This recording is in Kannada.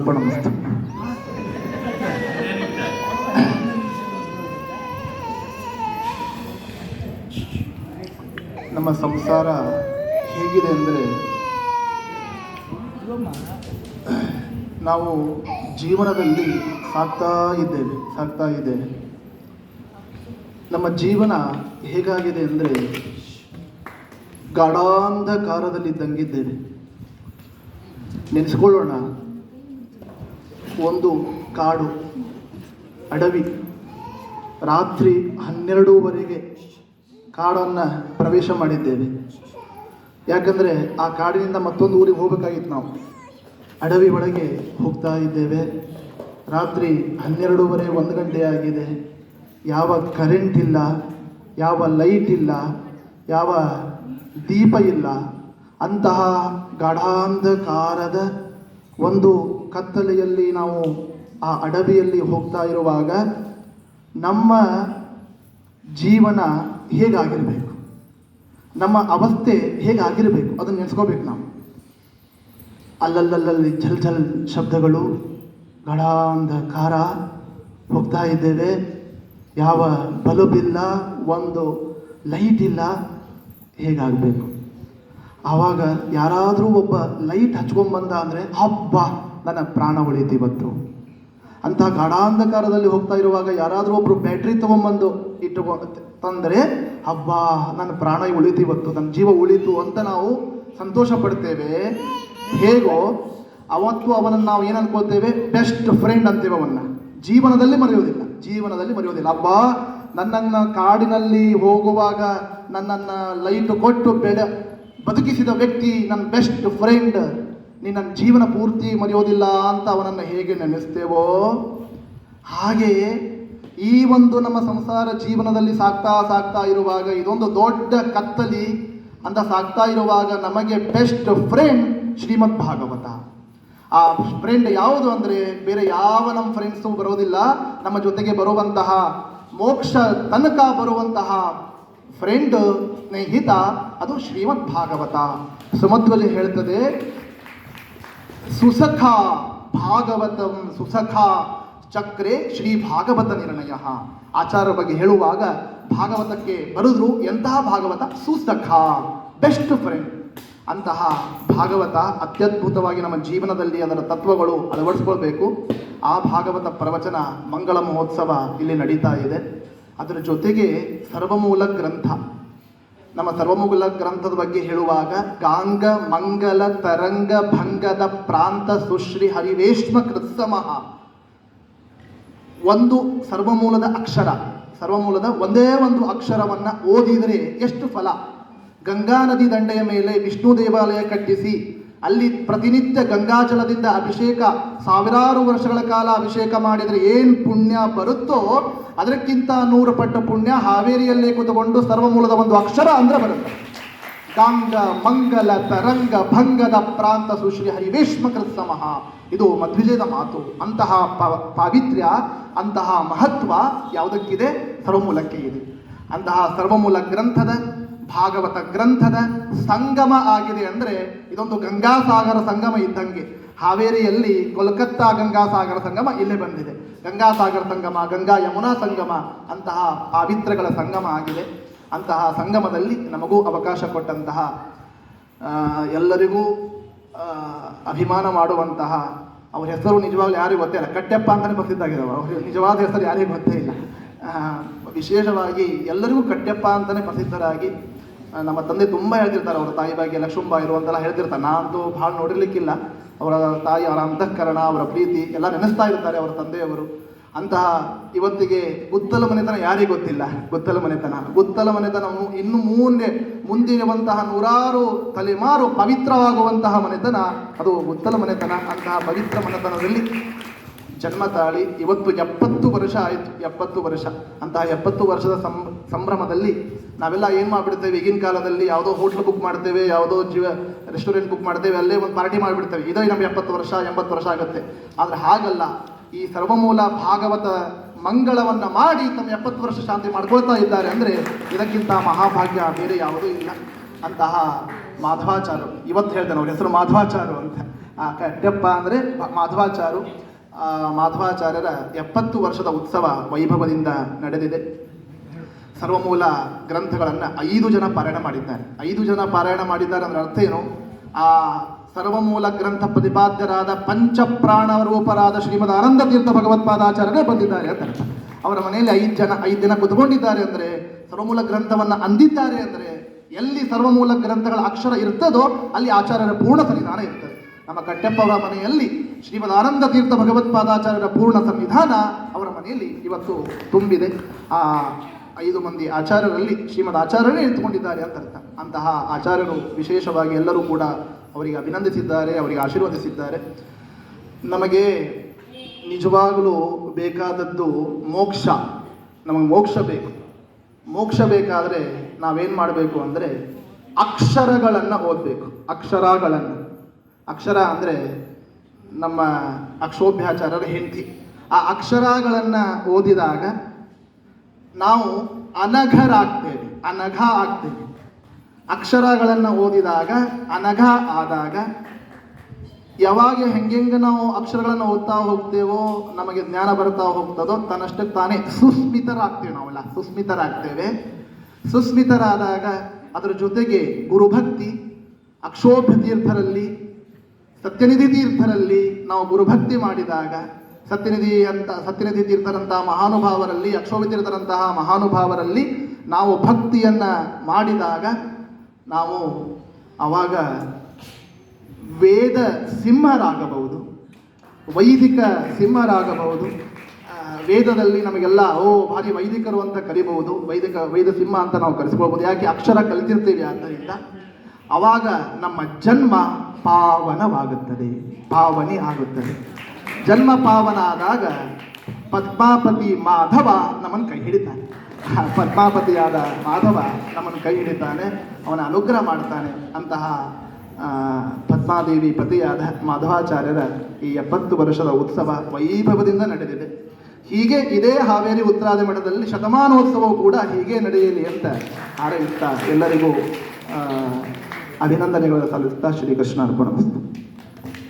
ಅರ್ಪಣಮಸ್ತು. ನಮ್ಮ ಸಂಸಾರ ಹೇಗಿದೆ ಅಂದರೆ, ನಾವು ಜೀವನದಲ್ಲಿ ಸಾಕ್ತಾ ಇದ್ದೇವೆ, ಸಾಕ್ತಾ ಇದೆ ನಮ್ಮ ಜೀವನ ಹೇಗಾಗಿದೆ ಅಂದರೆ, ಗಾಢಾಂಧಕಾರದಲ್ಲಿದ್ದಂಗಿದ್ದೇವೆ. ನೆನೆಸ್ಕೊಳ್ಳೋಣ. ಒಂದು ಕಾಡು, ಅಡವಿ. ರಾತ್ರಿ ಹನ್ನೆರಡೂವರೆಗೆ ಕಾಡನ್ನು ಪ್ರವೇಶ ಮಾಡಿದ್ದೇವೆ. ಯಾಕಂದರೆ ಆ ಕಾಡಿನಿಂದ ಮತ್ತೊಂದು ಊರಿಗೆ ಹೋಗಬೇಕಾಗಿತ್ತು ನಾವು. ಅಡವಿ ಒಳಗೆ ಹೋಗ್ತಾ ಇದ್ದೇವೆ. ರಾತ್ರಿ ಹನ್ನೆರಡೂವರೆ ಒಂದು ಗಂಟೆ ಆಗಿದೆ. ಯಾವ ಕರೆಂಟ್ ಇಲ್ಲ, ಯಾವ ಲೈಟ್ ಇಲ್ಲ, ಯಾವ ದೀಪ ಇಲ್ಲ. ಅಂತಹ ಗಾಢಾಂಧಕಾರದ ಒಂದು ಕತ್ತಲೆಯಲ್ಲಿ ನಾವು ಆ ಅಡವಿಯಲ್ಲಿ ಹೋಗ್ತಾ ಇರುವಾಗ ನಮ್ಮ ಜೀವನ ಹೇಗಾಗಿರಬೇಕು? ನಮ್ಮ ಅವಸ್ಥೆ ಹೇಗಾಗಿರಬೇಕು? ಅದನ್ನು ನೆನೆಸ್ಕೋಬೇಕು ನಾವು. ಅಲ್ಲಲ್ಲಲ್ಲಿ ಝಲ್ ಝಲ್ ಶಬ್ದಗಳು ಗಾಢಾಂಧಕಾರ ಹೋಗ್ತಾ ಇದ್ದೇವೆ. ಯಾವ ಬಲ್ಬ್ ಇಲ್ಲ, ಒಂದು ಲೈಟ್ ಇಲ್ಲ, ಹೇಗಾಗಬೇಕು? ಆವಾಗ ಯಾರಾದರೂ ಒಬ್ಬ ಲೈಟ್ ಹಚ್ಕೊಂಡ್ಬಂದ ಅಂದರೆ ಹಬ್ಬ, ನನ್ನ ಪ್ರಾಣ ಉಳಿತು ಇವತ್ತು. ಅಂತಹ ಗಾಢಾಂಧಕಾರದಲ್ಲಿ ಹೋಗ್ತಾ ಇರುವಾಗ ಯಾರಾದರೂ ಒಬ್ಬರು ಬ್ಯಾಟ್ರಿ ತೊಗೊಂಬಂದು ಇಟ್ಟುಕೊ ತಂದರೆ ಹಬ್ಬ, ನನ್ನ ಪ್ರಾಣ ಉಳಿತು ಇವತ್ತು, ನನ್ನ ಜೀವ ಉಳಿತು ಅಂತ ನಾವು ಸಂತೋಷ ಪಡ್ತೇವೆ. ಹೇಗೋ, ಅವತ್ತು ಅವನನ್ನು ನಾವು ಏನು ಅನ್ಕೋತೇವೆ ಬೆಸ್ಟ್ ಫ್ರೆಂಡ್ ಅಂತೇವೆ ಅವನ್ನ. ಜೀವನದಲ್ಲಿ ಮರೆಯೋದಿಲ್ಲ. ಜೀವನದಲ್ಲಿ ಮರೆಯೋದಿಲ್ಲ. ಹಬ್ಬ, ನನ್ನನ್ನು ಕಾಡಿನಲ್ಲಿ ಹೋಗುವಾಗ ನನ್ನನ್ನು ಲೈಟ್ ಕೊಟ್ಟು ಬೆಳೆ ಬದುಕಿಸಿದ ವ್ಯಕ್ತಿ, ನನ್ನ ಬೆಸ್ಟ್ ಫ್ರೆಂಡ್ ನೀ ನನ್ನ ಜೀವನ ಪೂರ್ತಿ ಮರೆಯೋದಿಲ್ಲ ಅಂತ ಅವನನ್ನು ಹೇಗೆ ನೆನೆಸ್ತೇವೋ? ಹಾಗೆಯೇ ಈ ಒಂದು ನಮ್ಮ ಸಂಸಾರ ಜೀವನದಲ್ಲಿ ಸಾಕ್ತಾ ಸಾಕ್ತಾ ಇರುವಾಗ, ಇದೊಂದು ದೊಡ್ಡ ಕತ್ತಲಿ ಅಂತ ಸಾಕ್ತಾ ಇರುವಾಗ ನಮಗೆ ಬೆಸ್ಟ್ ಫ್ರೆಂಡ್ ಶ್ರೀಮದ್ ಭಾಗವತ. ಆ ಫ್ರೆಂಡ್ ಯಾವುದು ಅಂದರೆ, ಬೇರೆ ಯಾವ ನಮ್ಮ ಫ್ರೆಂಡ್ಸು ಬರೋದಿಲ್ಲ, ನಮ್ಮ ಜೊತೆಗೆ ಬರುವಂತಹ ಮೋಕ್ಷ ತನಕ ಬರುವಂತಹ ಫ್ರೆಂಡ್, ಸ್ನೇಹಿತ, ಅದು ಶ್ರೀಮದ್ ಭಾಗವತ ಸುಮಧ್ವಜ ಹೇಳ್ತದೆ, ಸುಸಖ ಭಾಗವತಂ ಸುಸಖ ಚಕ್ರೆ ಶ್ರೀ ಭಾಗವತ ನಿರ್ಣಯ. ಆಚಾರ ಬಗ್ಗೆ ಹೇಳುವಾಗ ಭಾಗವತಕ್ಕೆ ಬರೆದ್ರು ಎಂತಹ ಭಾಗವತ? ಸುಸಖ ಬೆಸ್ಟ್ ಫ್ರೆಂಡ್ ಅಂತಹ ಭಾಗವತ ಅತ್ಯದ್ಭುತವಾಗಿ ನಮ್ಮ ಜೀವನದಲ್ಲಿ ಅದರ ತತ್ವಗಳು ಅಳವಡಿಸ್ಕೊಳ್ಬೇಕು. ಆ ಭಾಗವತ ಪ್ರವಚನ ಮಂಗಳ ಮಹೋತ್ಸವ ಇಲ್ಲಿ ನಡೀತಾ ಇದೆ. ಅದರ ಜೊತೆಗೆ ಸರ್ವಮೂಲ ಗ್ರಂಥ. ನಮ್ಮ ಸರ್ವಮೂಲ ಗ್ರಂಥದ ಬಗ್ಗೆ ಹೇಳುವಾಗ ಗಾಂಗ, ಮಂಗಲ, ತರಂಗ, ಭಂಗದ ಪ್ರಾಂತ, ಸುಶ್ರೀ ಹರಿವೇಶ್ಮ ಕೃತ್ಸಮಃ ಒಂದು ಸರ್ವಮೂಲದ ಅಕ್ಷರ. ಸರ್ವಮೂಲದ ಒಂದೇ ಒಂದು ಅಕ್ಷರವನ್ನು ಓದಿದರೆ ಎಷ್ಟು ಫಲ? ಗಂಗಾ ನದಿ ದಂಡೆಯ ಮೇಲೆ ವಿಷ್ಣು ದೇವಾಲಯ ಕಟ್ಟಿಸಿ ಅಲ್ಲಿ ಪ್ರತಿನಿತ್ಯ ಗಂಗಾಜಲದಿಂದ ಅಭಿಷೇಕ, ಸಾವಿರಾರು ವರ್ಷಗಳ ಕಾಲ ಅಭಿಷೇಕ ಮಾಡಿದರೆ ಏನು ಪುಣ್ಯ ಬರುತ್ತೋ ಅದಕ್ಕಿಂತ ನೂರು ಪಟ್ಟು ಪುಣ್ಯ ಹಾವೇರಿಯಲ್ಲೇ ಕೂತುಕೊಂಡು ಸರ್ವಮೂಲದ ಒಂದು ಅಕ್ಷರ ಅಂದ್ರೆ ಬರುತ್ತೆ. ಗಾಂಗ, ಮಂಗಲ, ತರಂಗ, ಭಂಗದ ಪ್ರಾಂತ ಸುಶ್ರೀ ಹರಿವೇಶ್ಮ ಕೃತ್ಸಮಃ ಇದು ಮಧ್ವಿಜಯದ ಮಾತು. ಅಂತಹ ಪಾವಿತ್ರ್ಯ, ಅಂತಹ ಮಹತ್ವ ಯಾವುದಕ್ಕಿದೆ? ಸರ್ವಮೂಲಕ್ಕೆ ಇದೆ. ಅಂತಹ ಸರ್ವಮೂಲ ಗ್ರಂಥದ ಭಾಗವತ ಗ್ರಂಥದ ಸಂಗಮ ಆಗಿದೆ ಅಂದರೆ ಇದೊಂದು ಗಂಗಾಸಾಗರ ಸಂಗಮ ಇದ್ದಂಗೆ. ಹಾವೇರಿಯಲ್ಲಿ ಕೋಲ್ಕತ್ತಾ ಗಂಗಾಸಾಗರ ಸಂಗಮ ಇಲ್ಲೇ ಬಂದಿದೆ. ಗಂಗಾಸಾಗರ ಸಂಗಮ, ಗಂಗಾ ಯಮುನಾ ಸಂಗಮ ಅಂತಹ ಪಾವಿತ್ರಗಳ ಸಂಗಮ ಆಗಿದೆ. ಅಂತಹ ಸಂಗಮದಲ್ಲಿ ನಮಗೂ ಅವಕಾಶ ಕೊಟ್ಟಂತಹ ಎಲ್ಲರಿಗೂ ಅಭಿಮಾನ ಮಾಡುವಂತಹ, ಅವ್ರ ಹೆಸರು ನಿಜವಾಗ್ಲೂ ಯಾರಿಗೂ ಗೊತ್ತೇ ಇಲ್ಲ. ಕಟ್ಟೆಪ್ಪ ಅಂತಲೇ ಪ್ರಸಿದ್ಧಾಗಿದ್ದಾವೆ ಅವ್ರ. ನಿಜವಾದ ಹೆಸರು ಯಾರಿಗೂ ಗೊತ್ತೇ ಇಲ್ಲ. ವಿಶೇಷವಾಗಿ ಎಲ್ಲರಿಗೂ ಕಟ್ಟೆಪ್ಪ ಅಂತಲೇ ಪ್ರಸಿದ್ಧರಾಗಿ ನಮ್ಮ ತಂದೆ ತುಂಬ ಹೇಳ್ತಿರ್ತಾರೆ, ಅವರ ತಾಯಿ ಬಗ್ಗೆ ಲಕ್ಷ್ಮೀಬಾ ಇರುವಂತೆಲ್ಲ ಹೇಳ್ತಿರ್ತಾರೆ. ನಾನಂತೂ ಭಾಳ ನೋಡಿರ್ಲಿಕ್ಕಿಲ್ಲ. ಅವರ ತಾಯಿ ಅವರ ಅಂತಃಕರಣ, ಅವರ ಪ್ರೀತಿ ಎಲ್ಲ ನೆನೆಸ್ತಾ ಇರ್ತಾರೆ ಅವರ ತಂದೆಯವರು. ಅಂತಹ ಇವತ್ತಿಗೆ ಗುತ್ತಲ ಮನೆತನ ಯಾರಿಗೆ ಗೊತ್ತಿಲ್ಲ? ಗುತ್ತಲ ಮನೆತನ. ಗುತ್ತಲ ಮನೆತನ ಇನ್ನು ಮುಂದೆ ಮುಂದಿರುವಂತಹ ನೂರಾರು ತಲೆಮಾರು ಪವಿತ್ರವಾಗುವಂತಹ ಮನೆತನ. ಅದು ಗುತ್ತಲ ಮನೆತನ. ಅಂತಹ ಪವಿತ್ರ ಮನೆತನದಲ್ಲಿ ಜನ್ಮ ತಾಳಿ ಇವತ್ತು ಎಪ್ಪತ್ತು ವರ್ಷ ಆಯಿತು. ಎಪ್ಪತ್ತು ವರ್ಷ. ಅಂತಹ ಎಪ್ಪತ್ತು ವರ್ಷದ ಸಂಭ್ರಮದಲ್ಲಿ ನಾವೆಲ್ಲ ಏನು ಮಾಡಿಬಿಡ್ತೇವೆ? ಈಗಿನ ಕಾಲದಲ್ಲಿ ಯಾವುದೋ ಹೋಟ್ಲ್ ಬುಕ್ ಮಾಡ್ತೇವೆ, ಯಾವುದೋ ಜೀವ ರೆಸ್ಟೋರೆಂಟ್ ಬುಕ್ ಮಾಡ್ತೇವೆ, ಅಲ್ಲೇ ಒಂದು ಪಾರ್ಟಿ ಮಾಡಿಬಿಡ್ತೇವೆ. ಇದೇ ನಮ್ಮ ಎಪ್ಪತ್ತು ವರ್ಷ, ಎಂಬತ್ತು ವರ್ಷ ಆಗುತ್ತೆ. ಆದರೆ ಹಾಗಲ್ಲ. ಈ ಸರ್ವಮೂಲ ಭಾಗವತ ಮಂಗಳವನ್ನು ಮಾಡಿ ತಮ್ಮ ಎಪ್ಪತ್ತು ವರ್ಷ ಶಾಂತಿ ಮಾಡ್ಕೊಳ್ತಾ ಇದ್ದಾರೆ ಅಂದರೆ ಇದಕ್ಕಿಂತ ಮಹಾಭಾಗ್ಯ ಬೇರೆ ಯಾವುದೂ ಇಲ್ಲ. ಅಂತಹ ಮಾಧವಾಚಾರು. ಇವತ್ತು ಹೇಳ್ತೇನೆ ಅವ್ರ ಹೆಸರು ಮಾಧವಾಚಾರು ಅಂತ. ಕಡ್ಡಪ್ಪ ಅಂದರೆ ಮಾಧವಾಚಾರು. ಮಾಧವಾಚಾರ್ಯರ ಎಪ್ಪತ್ತು ವರ್ಷದ ಉತ್ಸವ ವೈಭವದಿಂದ ನಡೆದಿದೆ. ಸರ್ವಮೂಲ ಗ್ರಂಥಗಳನ್ನು ಐದು ಜನ ಪಾರಾಯಣ ಮಾಡಿದ್ದಾರೆ. ಐದು ಜನ ಪಾರಾಯಣ ಮಾಡಿದ್ದಾರೆ ಅಂದ್ರೆ ಅರ್ಥ ಏನು? ಆ ಸರ್ವಮೂಲ ಗ್ರಂಥ ಪ್ರತಿಪಾದ್ಯರಾದ ಪಂಚಪ್ರಾಣ ರೂಪರಾದ ಶ್ರೀಮದ್ ಆನಂದ ತೀರ್ಥ ಭಗವತ್ಪಾದಾಚಾರ್ಯರೇ ಬಂದಿದ್ದಾರೆ ಅಂತ ಅವರ ಮನೆಯಲ್ಲಿ ಐದು ಜನ, ಐದು ದಿನ ಕುತ್ಕೊಂಡಿದ್ದಾರೆ ಅಂದರೆ ಸರ್ವಮೂಲ ಗ್ರಂಥವನ್ನು ಅಂದಿದ್ದಾರೆ ಅಂದರೆ ಎಲ್ಲಿ ಸರ್ವಮೂಲ ಗ್ರಂಥಗಳ ಅಕ್ಷರ ಇರ್ತದೋ ಅಲ್ಲಿ ಆಚಾರ್ಯರ ಪೂರ್ಣ ಸನ್ನಿಧಾನ ಇರ್ತದೆ. ನಮ್ಮ ಕಟ್ಟೆಪ್ಪವರ ಮನೆಯಲ್ಲಿ ಶ್ರೀಮದ್ ಆನಂದ ತೀರ್ಥ ಭಗವತ್ಪಾದಾಚಾರ್ಯರ ಪೂರ್ಣ ಸನ್ನಿಧಾನ ಅವರ ಮನೆಯಲ್ಲಿ ಇವತ್ತು ತುಂಬಿದೆ. ಆ ಐದು ಮಂದಿ ಆಚಾರ್ಯರಲ್ಲಿ ಶ್ರೀಮದ್ ಆಚಾರ್ಯರೇ ನಿಂತುಕೊಂಡಿದ್ದಾರೆ ಅಂತ ಅರ್ಥ. ಅಂತಹ ಆಚಾರ್ಯರು ವಿಶೇಷವಾಗಿ ಎಲ್ಲರೂ ಕೂಡ ಅವರಿಗೆ ಅಭಿನಂದಿಸಿದ್ದಾರೆ, ಅವರಿಗೆ ಆಶೀರ್ವದಿಸಿದ್ದಾರೆ. ನಮಗೆ ನಿಜವಾಗಲೂ ಬೇಕಾದದ್ದು ಮೋಕ್ಷ. ನಮಗೆ ಮೋಕ್ಷ ಬೇಕು. ಮೋಕ್ಷ ಬೇಕಾದರೆ ನಾವೇನು ಮಾಡಬೇಕು ಅಂದರೆ ಅಕ್ಷರಗಳನ್ನು ಓದಬೇಕು. ಅಕ್ಷರಗಳನ್ನು. ಅಕ್ಷರ ಅಂದರೆ ನಮ್ಮ ಅಕ್ಷೋಭ್ಯಾಚಾರರ ಹೆಂಡತಿ. ಆ ಅಕ್ಷರಗಳನ್ನು ಓದಿದಾಗ ನಾವು ಅನಘರಾಗ್ತೇವೆ, ಅನಘ ಆಗ್ತೇವೆ. ಅಕ್ಷರಗಳನ್ನು ಓದಿದಾಗ, ಅನಘ ಆದಾಗ, ಯಾವಾಗ ಹೆಂಗೆಂಗೆ ನಾವು ಅಕ್ಷರಗಳನ್ನು ಓದ್ತಾ ಹೋಗ್ತೇವೋ, ನಮಗೆ ಜ್ಞಾನ ಬರ್ತಾ ಹೋಗ್ತದೋ, ತನ್ನಷ್ಟಕ್ಕೆ ತಾನೇ ಸುಸ್ಮಿತರಾಗ್ತೇವೆ ನಾವೆಲ್ಲ, ಸುಸ್ಮಿತರಾಗ್ತೇವೆ. ಸುಸ್ಮಿತರಾದಾಗ ಅದರ ಜೊತೆಗೆ ಗುರುಭಕ್ತಿ ಅಕ್ಷೋಭ್ಯ ತೀರ್ಥರಲ್ಲಿ ಸತ್ಯನಿಧಿ ತೀರ್ಥರಲ್ಲಿ ನಾವು ಗುರುಭಕ್ತಿ ಮಾಡಿದಾಗ ಸತ್ಯನಿಧಿ ಅಂತ, ಸತ್ಯನಿಧಿ ತೀರ್ಥರಂತಹ ಮಹಾನುಭಾವರಲ್ಲಿ ಅಕ್ಷೋಭ್ಯ ತೀರ್ಥರಂತಹ ಮಹಾನುಭಾವರಲ್ಲಿ ನಾವು ಭಕ್ತಿಯನ್ನ ಮಾಡಿದಾಗ ನಾವು ಅವಾಗ ವೇದ ಸಿಂಹರಾಗಬಹುದು, ವೈದಿಕ ಸಿಂಹರಾಗಬಹುದು. ವೇದದಲ್ಲಿ ನಮಗೆಲ್ಲ, ಓ, ಭಾರಿ ವೈದಿಕರು ಅಂತ ಕರಿಬಹುದು, ವೈದಿಕ, ವೈದ ಸಿಂಹ ಅಂತ ನಾವು ಕರೆಸ್ಕೊಳ್ಬೋದು ಯಾಕೆ? ಅಕ್ಷರ ಕಲಿತಿರ್ತೀವಿ ಆದ್ದರಿಂದ. ಅವಾಗ ನಮ್ಮ ಜನ್ಮ ಪಾವನವಾಗುತ್ತದೆ, ಪಾವನಿ ಆಗುತ್ತದೆ. ಜನ್ಮ ಪಾವನ ಆದಾಗ ಪದ್ಮಾಪತಿ ಮಾಧವ ನಮ್ಮನ್ನು ಕೈ ಹಿಡಿತಾನೆ. ಪದ್ಮಾಪತಿಯಾದ ಮಾಧವ ನಮ್ಮನ್ನು ಕೈ ಹಿಡಿತಾನೆ, ಅವನ ಅನುಗ್ರಹ ಮಾಡ್ತಾನೆ. ಅಂತಹ ಪದ್ಮಾದೇವಿ ಪತಿಯಾದ ಮಾಧವಾಚಾರ್ಯರ ಈ ಎಪ್ಪತ್ತು ವರ್ಷದ ಉತ್ಸವ ವೈಭವದಿಂದ ನಡೆದಿದೆ. ಹೀಗೆ ಇದೇ ಹಾವೇರಿ ಉತ್ತರಾದ ಮಠದಲ್ಲಿ ಶತಮಾನೋತ್ಸವವು ಕೂಡ ಹೀಗೆ ನಡೆಯಲಿ ಅಂತ ಹಾರೈಸ್ತಾ ಎಲ್ಲರಿಗೂ ಅಭಿನಂದನೆಗಳನ್ನು ಸಲ್ಲಿಸ್ತಾ ಶ್ರೀಕೃಷ್ಣ ಅರ್ಪಣ